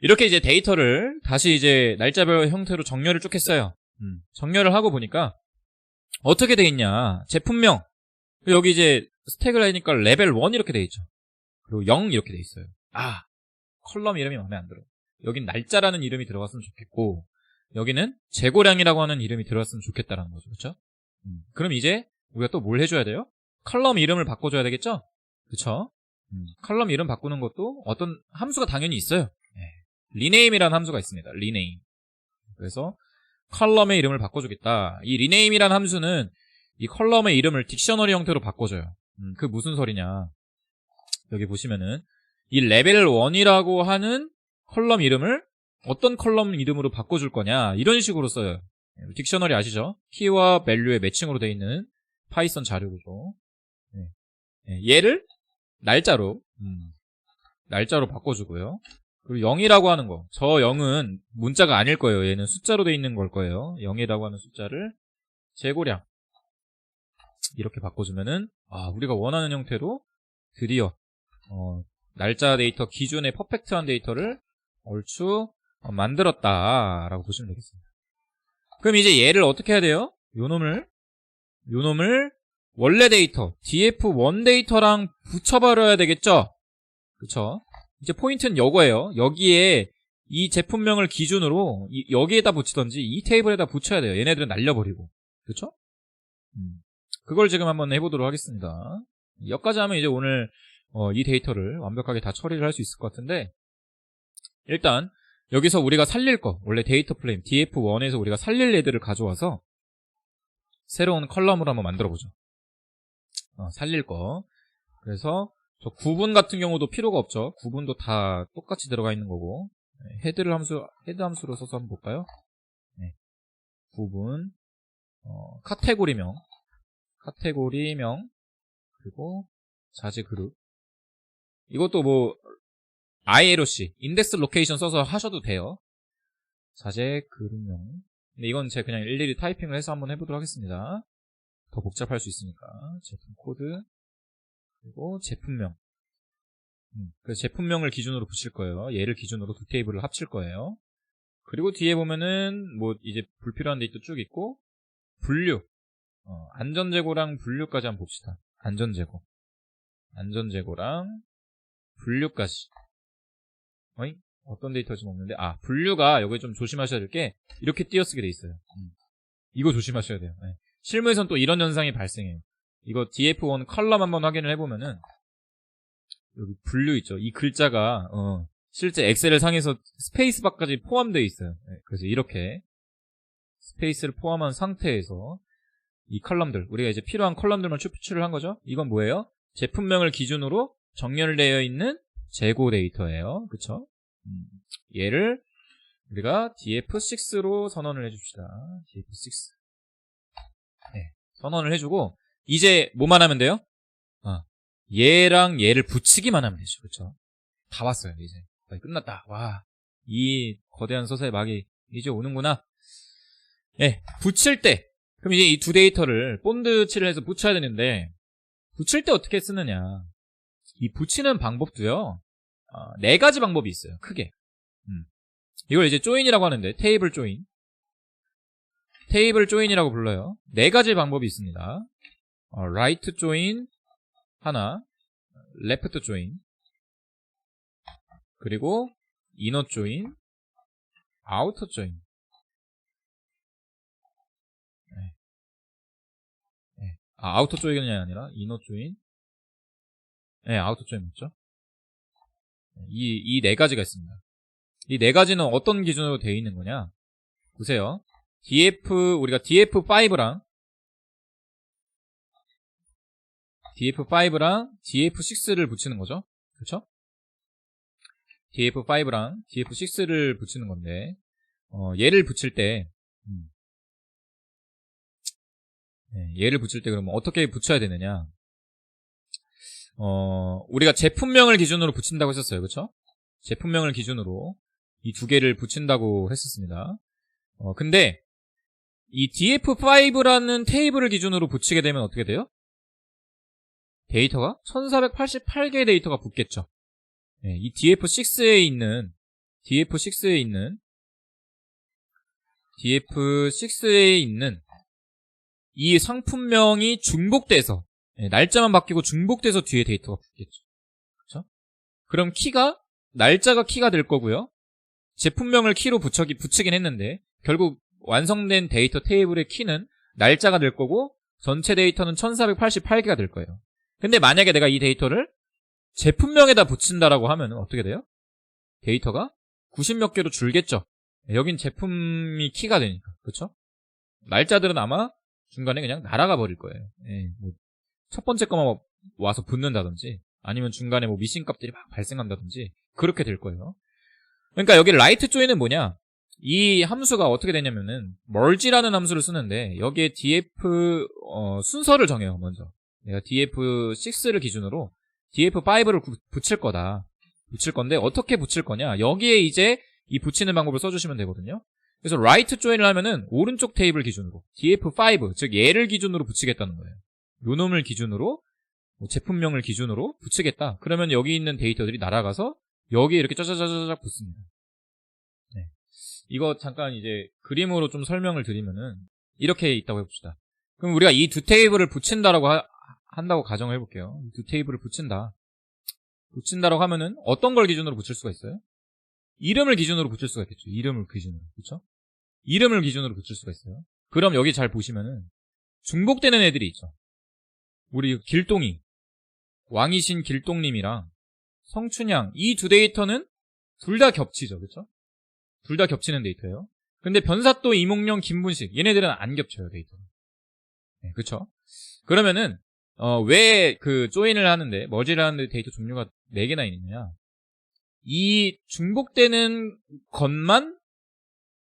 이렇게 이제 데이터를 다시 이제 날짜별 형태로 정렬을 쭉 했어요. 음, 정렬을 하고 보니까 어떻게 돼 있냐. 제품명. 여기 이제 스택을 하니까 레벨 1 이렇게 돼 있죠. 그리고 0 이렇게 돼 있어요. 아, 컬럼 이름이 마음에 안 들어. 여긴 날짜라는 이름이 들어갔으면 좋겠고, 여기는 재고량이라고 하는 이름이 들어갔으면 좋겠다라는 거죠. 그렇죠? 음, 그럼 이제 우리가 또 뭘 해줘야 돼요? 컬럼 이름을 바꿔줘야 되겠죠? 그쵸? 음, 컬럼 이름 바꾸는 것도 어떤 함수가 당연히 있어요. 리네임이라는 함수가 있습니다. 리네임. 그래서 컬럼의 이름을 바꿔주겠다. 이 리네임이라는 함수는 이 컬럼의 이름을 딕셔너리 형태로 바꿔줘요. 음, 그 무슨 소리냐. 여기 보시면은 이 레벨 1이라고 하는 컬럼 이름을 어떤 컬럼 이름으로 바꿔줄 거냐 이런 식으로 써요. 딕셔너리 아시죠? 키와 밸류의 매칭으로 되어 있는 파이썬 자료죠. 네. 네, 얘를 날짜로 음, 날짜로 바꿔주고요. 그리고 0이라고 하는 거. 저 0은 문자가 아닐 거예요. 얘는 숫자로 돼 있는 걸 거예요. 0이라고 하는 숫자를 재고량 이렇게 바꿔주면은 아 우리가 원하는 형태로 드디어 어, 날짜 데이터 기준의 퍼펙트한 데이터를 얼추 어, 만들었다라고 보시면 되겠습니다. 그럼 이제 얘를 어떻게 해야 돼요? 요 놈을 요 놈을 원래 데이터 df1 데이터랑 붙여버려야 되겠죠? 그쵸? 이제 포인트는 요거예요. 여기에 이 제품명을 기준으로 이- 여기에다 붙이던지 이 테이블에다 붙여야 돼요. 얘네들은 날려버리고. 그쵸? 음. 그걸 지금 한번 해보도록 하겠습니다. 여기까지 하면 이제 오늘 어, 이 데이터를 완벽하게 다 처리를 할 수 있을 것 같은데 일단 여기서 우리가 살릴 거 원래 데이터 프레임 df1에서 우리가 살릴 애들을 가져와서 새로운 컬럼으로 한번 만들어 보죠. 어, 살릴 거. 그래서 저 구분 같은 경우도 필요가 없죠. 구분도 다 똑같이 들어가 있는 거고. 네, 헤드를 함수, 헤드 함수로 써서 한번 볼까요? 네. 구분, 어, 카테고리명, 카테고리명, 그리고 자지 그룹. 이것도 뭐, ILOC, 인덱스 로케이션 써서 하셔도 돼요. 자재 그룹명. 근데 이건 제가 그냥 일일이 타이핑을 해서 한번 해보도록 하겠습니다. 더 복잡할 수 있으니까. 제품 코드, 그리고 제품명. 음, 그래서 제품명을 기준으로 붙일 거예요. 얘를 기준으로 두 테이블을 합칠 거예요. 그리고 뒤에 보면은 뭐 이제 불필요한 데이터 쭉 있고 분류. 어, 안전 재고랑 분류까지 한번 봅시다. 안전 재고. 안전 재고랑 분류까지. 어이? 어떤 데이터 지금 없는데? 아, 분류가 여기 좀 조심하셔야 될 게 이렇게 띄어쓰게 돼 있어요. 음. 이거 조심하셔야 돼요. 네. 실무에선 또 이런 현상이 발생해요. 이거 df1 컬럼 한번 확인을 해보면은 여기 분류 있죠. 이 글자가 어, 실제 엑셀을 상에서 스페이스바까지 포함되어 있어요. 네, 그래서 이렇게 스페이스를 포함한 상태에서 이 컬럼들 우리가 이제 필요한 컬럼들만 추출을 한 거죠. 이건 뭐예요? 제품명을 기준으로 정렬되어 있는 재고 데이터예요. 그쵸? 음, 얘를 우리가 df6로 선언을 해줍시다. df6 네, 선언을 해주고 이제 뭐만 하면 돼요? 어, 얘랑 얘를 붙이기만 하면 되죠. 그쵸? 다 왔어요, 이제. 거의 끝났다. 와, 이 거대한 서사의 막이 이제 오는구나. 예, 붙일 때. 그럼 이제 이 두 데이터를 본드 칠을 해서 붙여야 되는데, 붙일 때 어떻게 쓰느냐. 이 붙이는 방법도요, 어, 네 가지 방법이 있어요, 크게. 음. 이걸 이제 조인이라고 하는데, 테이블 조인. 테이블 조인이라고 불러요. 네 가지 방법이 있습니다. 어, right join 하나, left join, 그리고 outer join. 네. 네. 아, outer join이 아니라 inner join. 네, outer join 맞죠? 이, 이 네 가지가 있습니다. 이 네 가지는 어떤 기준으로 되어 있는 거냐? 보세요. df, 우리가 df5랑 df5랑 df6를 붙이는 거죠. 그렇죠? df5랑 df6를 붙이는 건데 어, 얘를 붙일 때 음. 네, 얘를 붙일 때 그러면 어떻게 붙여야 되느냐? 어, 우리가 제품명을 기준으로 붙인다고 했었어요. 그렇죠? 제품명을 기준으로 이 두 개를 붙인다고 했었습니다. 어, 근데 이 df5라는 테이블을 기준으로 붙이게 되면 어떻게 돼요? 데이터가 1488개의 데이터가 붙겠죠. 네, 이 df6에 있는 df6에 있는 df6에 있는 이 상품명이 중복돼서 예, 날짜만 바뀌고 중복돼서 뒤에 데이터가 붙겠죠. 그렇죠? 그럼 키가 날짜가 키가 될 거고요. 제품명을 키로 붙여기, 붙이긴 했는데 결국 완성된 데이터 테이블의 키는 날짜가 될 거고 전체 데이터는 1488개가 될 거예요. 근데 만약에 내가 이 데이터를 제품명에다 붙인다라고 하면 어떻게 돼요? 데이터가 90 몇 개로 줄겠죠. 여긴 제품이 키가 되니까. 그렇죠? 날짜들은 아마 중간에 그냥 날아가 버릴 거예요. 예, 뭐 첫 번째 거만 와서 붙는다든지 아니면 중간에 뭐 미싱 값들이 막 발생한다든지 그렇게 될 거예요. 그러니까 여기 라이트 조이는 뭐냐? 이 함수가 어떻게 되냐면은 merge라는 함수를 쓰는데 여기에 df 어, 순서를 정해요 먼저. 내가 df6를 기준으로 df5를 붙일 거다. 붙일 건데 어떻게 붙일 거냐? 여기에 이제 이 붙이는 방법을 써주시면 되거든요. 그래서 라이트 조인을 하면은 오른쪽 테이블 기준으로 df5 즉 얘를 기준으로 붙이겠다는 거예요. 요 놈을 기준으로 뭐 제품명을 기준으로 붙이겠다. 그러면 여기 있는 데이터들이 날아가서 여기에 이렇게 짜자자자작 붙습니다. 네. 이거 잠깐 이제 그림으로 좀 설명을 드리면은 이렇게 있다고 해봅시다. 그럼 우리가 이 두 테이블을 붙인다라고 하, 한다고 가정을 해볼게요. 두 테이블을 붙인다. 붙인다라고 하면은 어떤 걸 기준으로 붙일 수가 있어요? 이름을 기준으로 붙일 수가 있겠죠. 이름을 기준으로. 그렇죠? 이름을 기준으로 붙일 수가 있어요. 그럼 여기 잘 보시면은 중복되는 애들이 있죠. 우리 길동이 왕이신 길동님이랑 성춘향 이 두 데이터는 둘 다 겹치죠, 그렇죠? 둘 다 겹치는 데이터예요. 근데 변사또 이몽룡 김분식 얘네들은 안 겹쳐요 데이터. 네, 그렇죠? 그러면은 어, 왜 그 조인을 하는데 머지를 하는데 데이터 종류가 4개나 있느냐? 이 중복되는 것만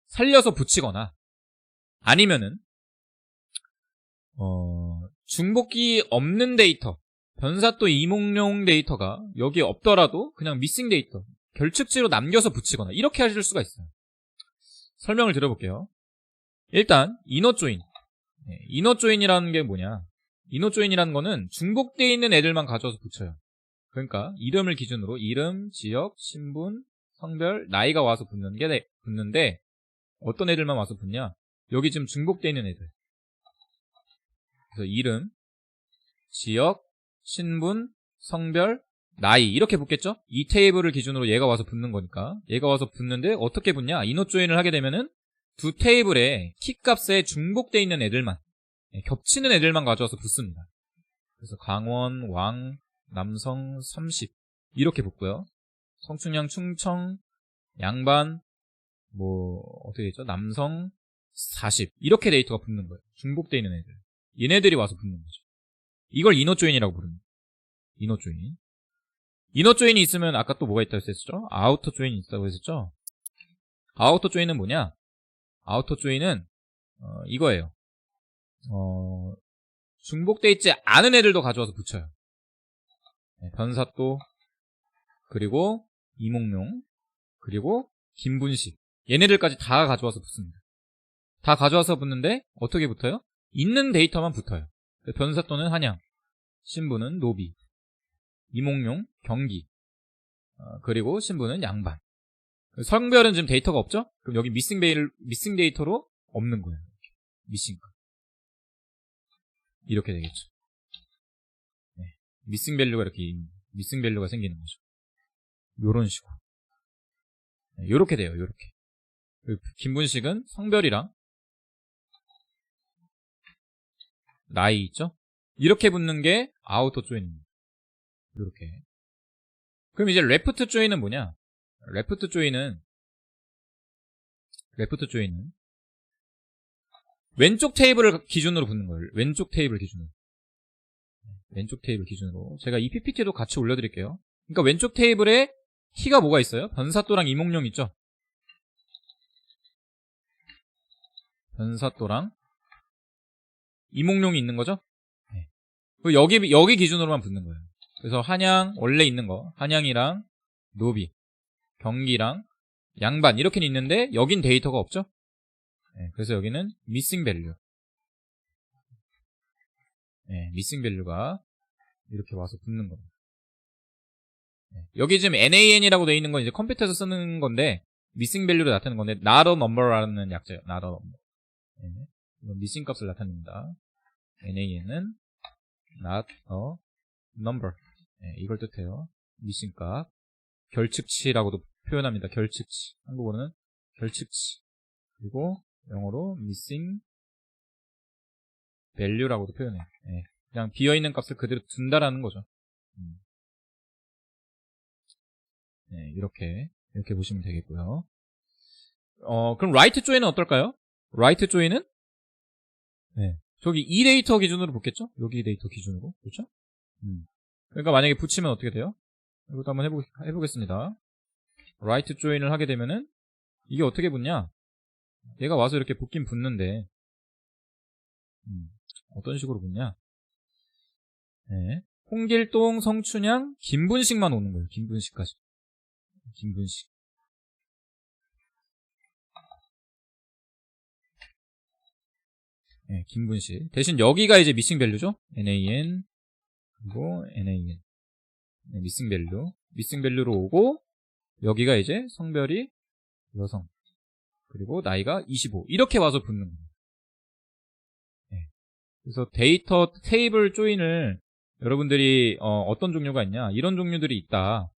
살려서 붙이거나 아니면은 어, 중복기 없는 데이터, 변사 또 이몽룡 데이터가 여기에 없더라도 그냥 미싱 데이터, 결측지로 남겨서 붙이거나 이렇게 하실 수가 있어요. 설명을 드려볼게요. 일단 이너 조인. 네, 이너 조인이라는 게 뭐냐? 이너 조인이라는 거는 중복되어 있는 애들만 가져와서 붙여요. 그러니까 이름을 기준으로 이름, 지역, 신분, 성별, 나이가 와서 붙는 게 붙는데 어떤 애들만 와서 붙냐? 여기 지금 중복되어 있는 애들. 그래서 이름, 지역, 신분, 성별, 나이 이렇게 붙겠죠? 이 테이블을 기준으로 얘가 와서 붙는 거니까 얘가 와서 붙는데 어떻게 붙냐? 이노 조인을 하게 되면은 두 테이블에 키 값에 중복돼 있는 애들만 예, 겹치는 애들만 가져와서 붙습니다. 그래서 강원, 왕, 남성 30 이렇게 붙고요. 성춘향, 충청, 양반 뭐 어떻게 되죠? 남성 40 이렇게 데이터가 붙는 거예요. 중복돼 있는 애들. 얘네들이 와서 붙는 거죠. 이걸 이너 조인이라고 부릅니다. 이너 조인. 이너 조인이 있으면 아까 또 뭐가 있다고 했었죠? 아우터 조인이 있다고 했었죠? 아우터 조인은 뭐냐? 아우터 조인은 어, 이거예요. 어, 중복돼 있지 않은 애들도 가져와서 붙여요. 네, 변사또 그리고 이몽룡 그리고 김분식 얘네들까지 다 가져와서 붙습니다. 다 가져와서 붙는데 어떻게 붙어요? 있는 데이터만 붙어요. 변사 또는 한양, 신부는 노비, 이몽룡, 경기, 어, 그리고 신부는 양반. 성별은 지금 데이터가 없죠? 그럼 여기 미싱 베일, 미싱 데이터로 없는 거예요. 미싱. 이렇게 되겠죠. 네. 미싱 밸류가 이렇게, 미싱 밸류가 생기는 거죠. 요런 식으로. 네, 요렇게 돼요, 요렇게. 김분식은 성별이랑 나이 있죠? 이렇게 붙는 게 아우터 조인입니다. 이렇게. 그럼 이제 레프트 조인은 뭐냐? 레프트 조인은 레프트 조인은 왼쪽 테이블을 기준으로 붙는 거예요. 왼쪽 테이블 기준으로. 왼쪽 테이블 기준으로. 제가 이 PPT도 같이 올려드릴게요. 그러니까 왼쪽 테이블에 키가 뭐가 있어요? 변사또랑 이몽룡 있죠? 변사또랑 이몽룡이 있는 거죠? 네. 여기 여기 기준으로만 붙는 거예요. 그래서 한양 원래 있는 거 한양이랑 노비 경기랑 양반 이렇게 있는데 여긴 데이터가 없죠? 네, 그래서 여기는 미싱 밸류. 네, 미싱 밸류가 이렇게 와서 붙는 겁니다. 네, 여기 지금 NAN이라고 되어 있는 건 이제 컴퓨터에서 쓰는 건데 미싱 밸류를 나타내는 건데 not a number라는 약자예요. not a number. 네. 이건 미싱 값을 나타냅니다. nan은 not a number. 네, 이걸 뜻해요. 미싱 값. 결측치라고도 표현합니다. 결측치. 한국어는 결측치. 그리고 영어로 missing value라고도 표현해요. 네, 그냥 비어있는 값을 그대로 둔다라는 거죠. 음. 네, 이렇게 이렇게 보시면 되겠고요. 어, 그럼 라이트 조이는 어떨까요? 라이트 조이는 네, 저기 이 데이터 기준으로 붙겠죠? 여기 데이터 기준으로 그렇죠? 음. 그러니까 만약에 붙이면 어떻게 돼요? 이것도 한번 해보, 해보겠습니다. 라이트 조인을 하게 되면은 이게 어떻게 붙냐? 얘가 와서 이렇게 붙긴 붙는데 음, 어떤 식으로 붙냐? 네. 홍길동, 성춘향, 김분식만 오는 거예요. 김분식까지. 김분식. 네, 김분식. 대신 여기가 이제 미싱 밸류죠? NAN 그리고 NAN. 네, 미싱 밸류. 미싱 밸류로 오고 여기가 이제 성별이 여성. 그리고 나이가 25. 이렇게 와서 붙는 거예요. 네. 그래서 데이터 테이블 조인을 여러분들이 어, 떤 종류가 있냐 이런 종류들이 있다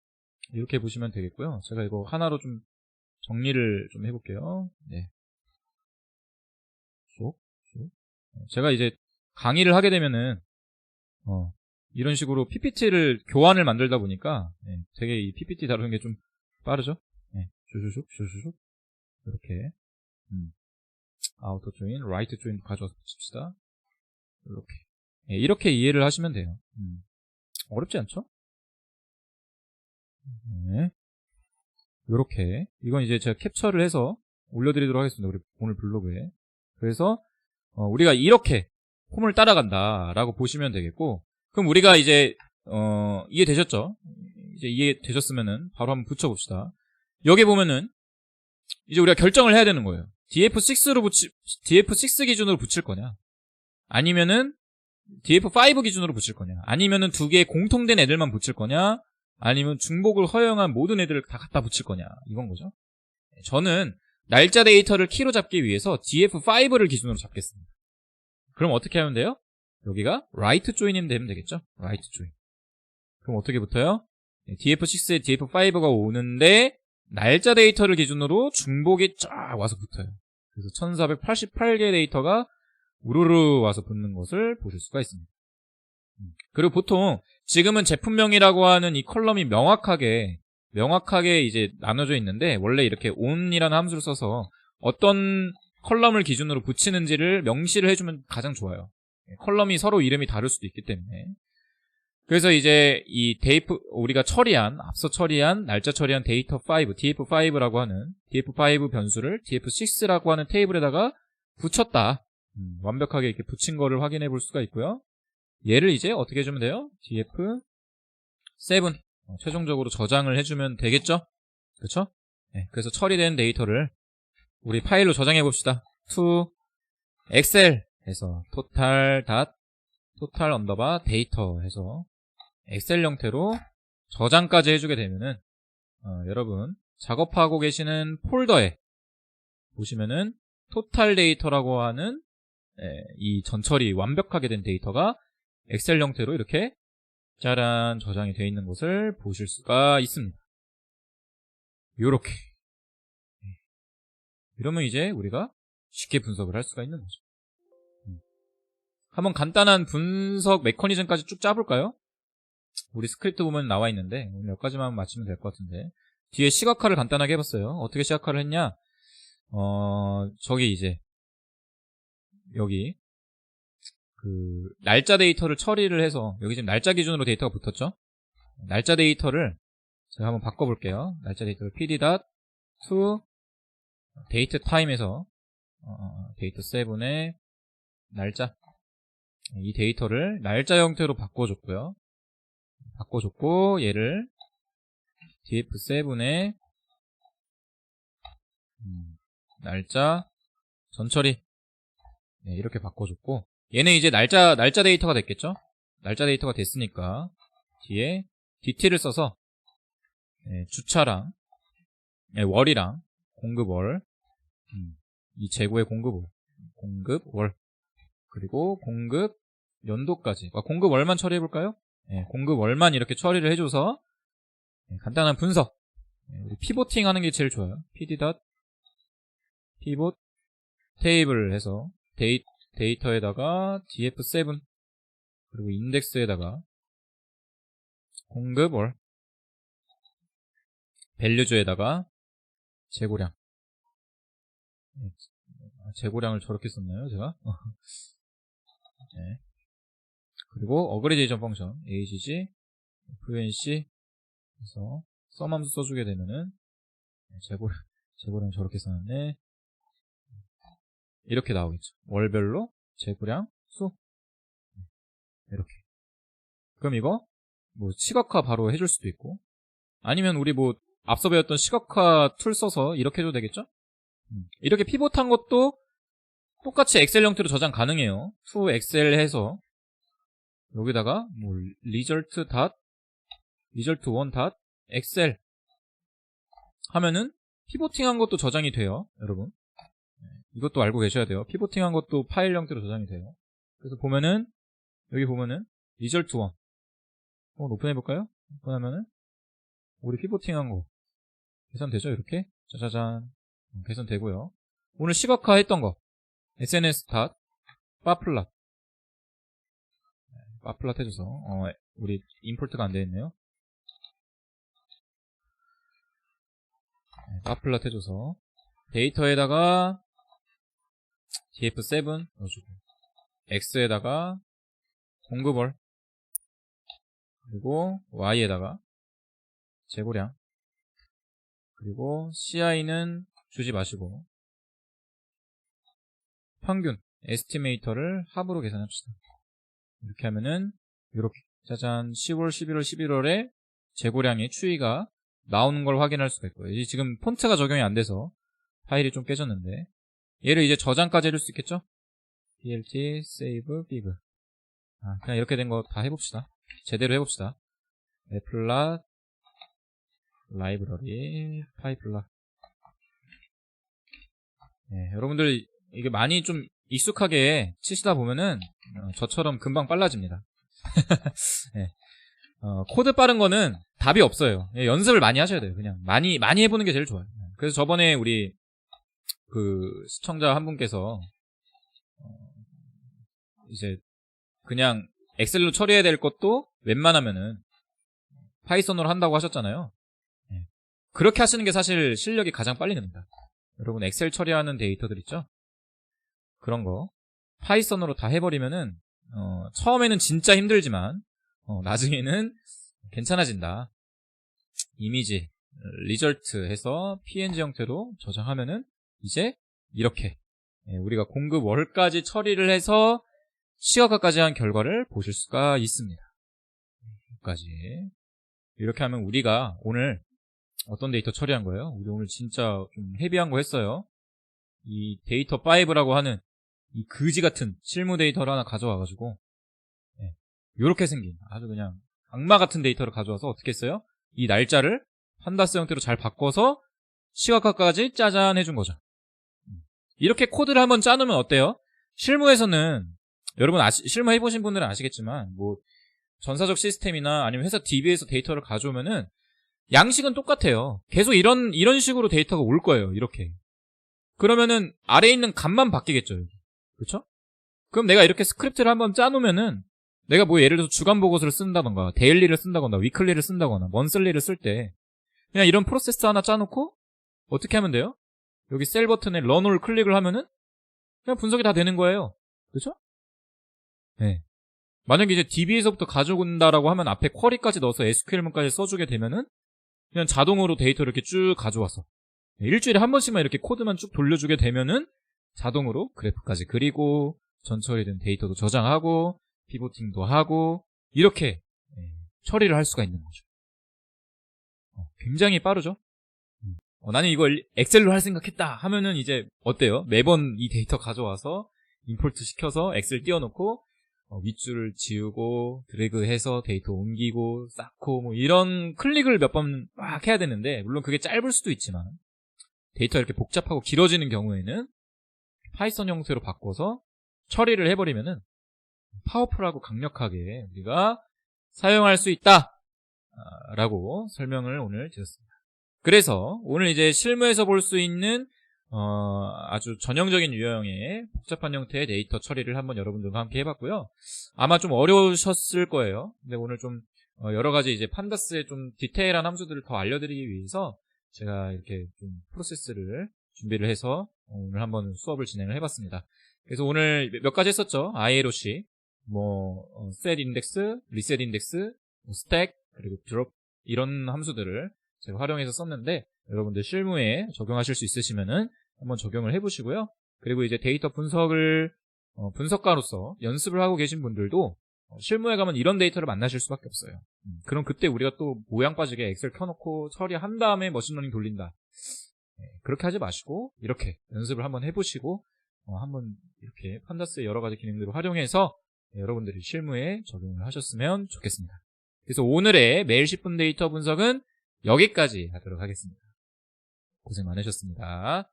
이렇게 보시면 되겠고요 제가 이거 하나로 좀 정리를 좀 해볼게요 네. 쭉, 쭉. 제가 이제 강의를 하게 되면은 어, 이런 식으로 PPT를 교환을 만들다 보니까 네, 되게 이 PPT 다루는 게 좀 빠르죠 네. 슈슈슉 슈슈슉 이렇게 음. 아우터 조인, 라이트 조인 가져와서 붙입시다 이렇게 예, 이렇게 이해를 하시면 돼요. 음. 어렵지 않죠? 네. 이렇게 이건 이제 제가 캡처를 해서 올려드리도록 하겠습니다. 우리 오늘 블로그에. 그래서 어, 우리가 이렇게 폼을 따라간다라고 보시면 되겠고, 그럼 우리가 이제 어, 이해되셨죠? 이제 이해되셨으면은 바로 한번 붙여봅시다. 여기 보면은 이제 우리가 결정을 해야 되는 거예요. DF6로 붙이 DF6 기준으로 붙일 거냐? 아니면은 DF5 기준으로 붙일 거냐? 아니면은 두 개의 공통된 애들만 붙일 거냐? 아니면 중복을 허용한 모든 애들을 다 갖다 붙일 거냐? 이건 거죠. 저는 날짜 데이터를 키로 잡기 위해서 DF5를 기준으로 잡겠습니다. 그럼 어떻게 하면 돼요? 여기가 right join이면 되면 되겠죠? right join. 그럼 어떻게 붙어요? DF6에 DF5가 오는데 날짜 데이터를 기준으로 중복이 쫙 와서 붙어요. 그래서 1488개 데이터가 우르르 와서 붙는 것을 보실 수가 있습니다. 음. 그리고 보통 지금은 제품명이라고 하는 이 컬럼이 명확하게 명확하게 이제 나눠져 있는데 원래 이렇게 on이라는 함수를 써서 어떤 컬럼을 기준으로 붙이는지를 명시를 해주면 가장 좋아요. 예, 컬럼이 서로 이름이 다를 수도 있기 때문에. 그래서 이제 이 데이프 우리가 처리한 앞서 처리한 날짜 처리한 데이터 5, df5라고 하는 df5 변수를 df6라고 하는 테이블에다가 붙였다. 음, 완벽하게 이렇게 붙인 거를 확인해 볼 수가 있고요. 얘를 이제 어떻게 해주면 돼요? df7 어, 최종적으로 저장을 해주면 되겠죠? 그렇죠? 네, 그래서 처리된 데이터를 우리 파일로 저장해 봅시다. to excel 해서 total 닷 total 언더바 데이터 해서 엑셀 형태로 저장까지 해주게 되면은 어, 여러분 작업하고 계시는 폴더에 보시면은 토탈 데이터라고 하는 예, 이 전처리 완벽하게 된 데이터가 엑셀 형태로 이렇게 짜란 저장이 되어 있는 것을 보실 수가 있습니다. 이렇게 예. 이러면 이제 우리가 쉽게 분석을 할 수가 있는 거죠. 음. 한번 간단한 분석 메커니즘까지 쭉 짜볼까요? 우리 스크립트 보면 나와 있는데 몇 가지만 맞추면 될 것 같은데 뒤에 시각화를 간단하게 해봤어요. 어떻게 시각화를 했냐? 어 저기 이제 여기 그 날짜 데이터를 처리를 해서 여기 지금 날짜 기준으로 데이터가 붙었죠. 날짜 데이터를 제가 한번 바꿔볼게요. 날짜 데이터를 pd.to 데이트 타임에서 어, 데이터 7의 날짜 이 데이터를 날짜 형태로 바꿔줬고요. 바꿔줬고 얘를 df7의 음, 날짜 전처리 네, 이렇게 바꿔줬고 얘는 이제 날짜 날짜 데이터가 됐겠죠? 날짜 데이터가 됐으니까 뒤에 DT를 써서 네, 주차랑 네, 월이랑 공급월. 음, 이 재고의 공급월. 공급월. 그리고 공급 연도까지. 아, 공급월만 처리해볼까요? 예, 공급월만 이렇게 처리를 해줘서 예, 간단한 분석. 예, 피보팅 하는 게 제일 좋아요. pd. pivot 테이블을 해서 데이, 데이터에다가 df7 그리고 인덱스에다가 공급월 밸류주에다가 재고량 아, 재고량을 저렇게 썼나요 제가? 네. 그리고 어그리제이션 펑션 agg fnc 그래서 썸함수 써주게 되면은 재고량 재고량 저렇게 썼는데 이렇게 나오겠죠. 월별로 재고량 수. 이렇게. 그럼 이거 뭐 시각화 바로 해줄 수도 있고 아니면 우리 뭐 앞서 배웠던 시각화 툴 써서 이렇게 해도 되겠죠? 음, 이렇게 피봇한 것도 똑같이 엑셀 형태로 저장 가능해요. to 엑셀 해서 여기다가 뭐 result 닷 result 1닷 엑셀 하면은 피보팅한 것도 저장이 돼요, 여러분. 네, 이것도 알고 계셔야 돼요. 피보팅한 것도 파일 형태로 저장이 돼요. 그래서 보면은 여기 보면은 result 1 한번 오픈해볼까요? 오픈하면은 우리 피보팅한 거 개선되죠? 이렇게 짜자잔 음, 개선되고요. 오늘 시각화 했던 거 sns 닷 빠플랏 빠플랏 해줘서 어, 우리 임포트가 안 되어있네요. 빠플랏 해줘서 데이터에다가 df7 넣어주고 x에다가 공급월 그리고 y에다가 재고량 그리고 CI는 주지 마시고 평균 에스티메이터를 합으로 계산합시다. 이렇게 하면은 이렇게 짜잔 10월, 11월, 11월에 재고량의 추이가 나오는 걸 확인할 수가 있고요. 지금 폰트가 적용이 안 돼서 파일이 좀 깨졌는데 얘를 이제 저장까지 해줄 수 있겠죠? blt save big 아, 그냥 이렇게 된 거 다 해봅시다. 제대로 해봅시다. 애플랏 라이브러리 파이플라 네, 여러분들 이게 많이 좀 익숙하게 치시다 보면은 어, 저처럼 금방 빨라집니다. 네. 어, 코드 빠른 거는 답이 없어요. 예, 연습을 많이 하셔야 돼요. 그냥 많이 많이 해보는 게 제일 좋아요. 그래서 저번에 우리 그 시청자 한 분께서 어, 이제 그냥 엑셀로 처리해야 될 것도 웬만하면은 파이썬으로 한다고 하셨잖아요. 그렇게 하시는 게 사실 실력이 가장 빨리 늡니다. 여러분 엑셀 처리하는 데이터들 있죠? 그런 거 파이썬으로 다 해버리면은 어, 처음에는 진짜 힘들지만 어, 나중에는 괜찮아진다. 이미지 리절트 해서 png 형태로 저장하면은 이제 이렇게 예, 우리가 공급 월까지 처리를 해서 시각화까지 한 결과를 보실 수가 있습니다. 여기까지 이렇게 하면 우리가 오늘 어떤 데이터 처리한 거예요? 우리 오늘 진짜 좀 헤비한 거 했어요. 이 데이터 5라고 하는 이 그지 같은 실무 데이터를 하나 가져와가지고 네, 이렇게 생긴 아주 그냥 악마 같은 데이터를 가져와서 어떻게 했어요? 이 날짜를 판다스 형태로 잘 바꿔서 시각화까지 짜잔 해준 거죠. 음. 이렇게 코드를 한번 짜놓으면 어때요? 실무에서는 여러분 아시, 실무 해보신 분들은 아시겠지만 뭐 전사적 시스템이나 아니면 회사 DB에서 데이터를 가져오면은 양식은 똑같아요. 계속 이런 이런 식으로 데이터가 올 거예요. 이렇게. 그러면은 아래에 있는 값만 바뀌겠죠. 그렇죠? 그럼 내가 이렇게 스크립트를 한번 짜놓으면은 내가 뭐 예를 들어서 주간 보고서를 쓴다던가 데일리를 쓴다거나 위클리를 쓴다거나 먼슬리를 쓸 때 그냥 이런 프로세스 하나 짜놓고 어떻게 하면 돼요? 여기 셀 버튼에 런올 클릭을 하면은 그냥 분석이 다 되는 거예요. 그렇죠? 네. 만약에 이제 DB에서부터 가져온다라고 하면 앞에 쿼리까지 넣어서 SQL문까지 써주게 되면은 그냥 자동으로 데이터를 이렇게 쭉 가져와서 네, 일주일에 한 번씩만 이렇게 코드만 쭉 돌려주게 되면은 자동으로 그래프까지 그리고 전처리 된 데이터도 저장하고 피보팅도 하고 이렇게 네, 처리를 할 수가 있는 거죠. 어, 굉장히 빠르죠? 음. 어, 나는 이걸 엑셀로 할 생각했다 하면은 이제 어때요? 매번 이 데이터 가져와서 임포트 시켜서 엑셀 띄워놓고 어, 윗줄을 지우고 드래그해서 데이터 옮기고 쌓고 뭐 이런 클릭을 몇 번 막 해야 되는데 물론 그게 짧을 수도 있지만 데이터 이렇게 복잡하고 길어지는 경우에는 파이썬 형태로 바꿔서 처리를 해버리면은 파워풀하고 강력하게 우리가 사용할 수 있다 아, 라고 설명을 오늘 드렸습니다. 그래서 오늘 이제 실무에서 볼 수 있는 어, 아주 전형적인 유형의 복잡한 형태의 데이터 처리를 한번 여러분들과 함께 해봤고요. 아마 좀 어려우셨을 거예요. 근데 오늘 좀 어, 여러 가지 이제 판다스의 좀 디테일한 함수들을 더 알려드리기 위해서 제가 이렇게 좀 프로세스를 준비를 해서 오늘 한번 수업을 진행을 해봤습니다. 그래서 오늘 몇 가지 했었죠. ILOC, 뭐 어, set 인덱스, reset 인덱스, 뭐 스택, 그리고 드롭 이런 함수들을 제가 활용해서 썼는데 여러분들 실무에 적용하실 수 있으시면은 한번 적용을 해보시고요. 그리고 이제 데이터 분석을 어, 분석가로서 연습을 하고 계신 분들도 어, 실무에 가면 이런 데이터를 만나실 수밖에 없어요. 음, 그럼 그때 우리가 또 모양 빠지게 엑셀 켜놓고 처리한 다음에 머신러닝 돌린다. 네, 그렇게 하지 마시고 이렇게 연습을 한번 해보시고 어, 한번 이렇게 판다스의 여러 가지 기능들을 활용해서 네, 여러분들이 실무에 적용을 하셨으면 좋겠습니다. 그래서 오늘의 매일 10분 데이터 분석은 여기까지 하도록 하겠습니다. 고생 많으셨습니다.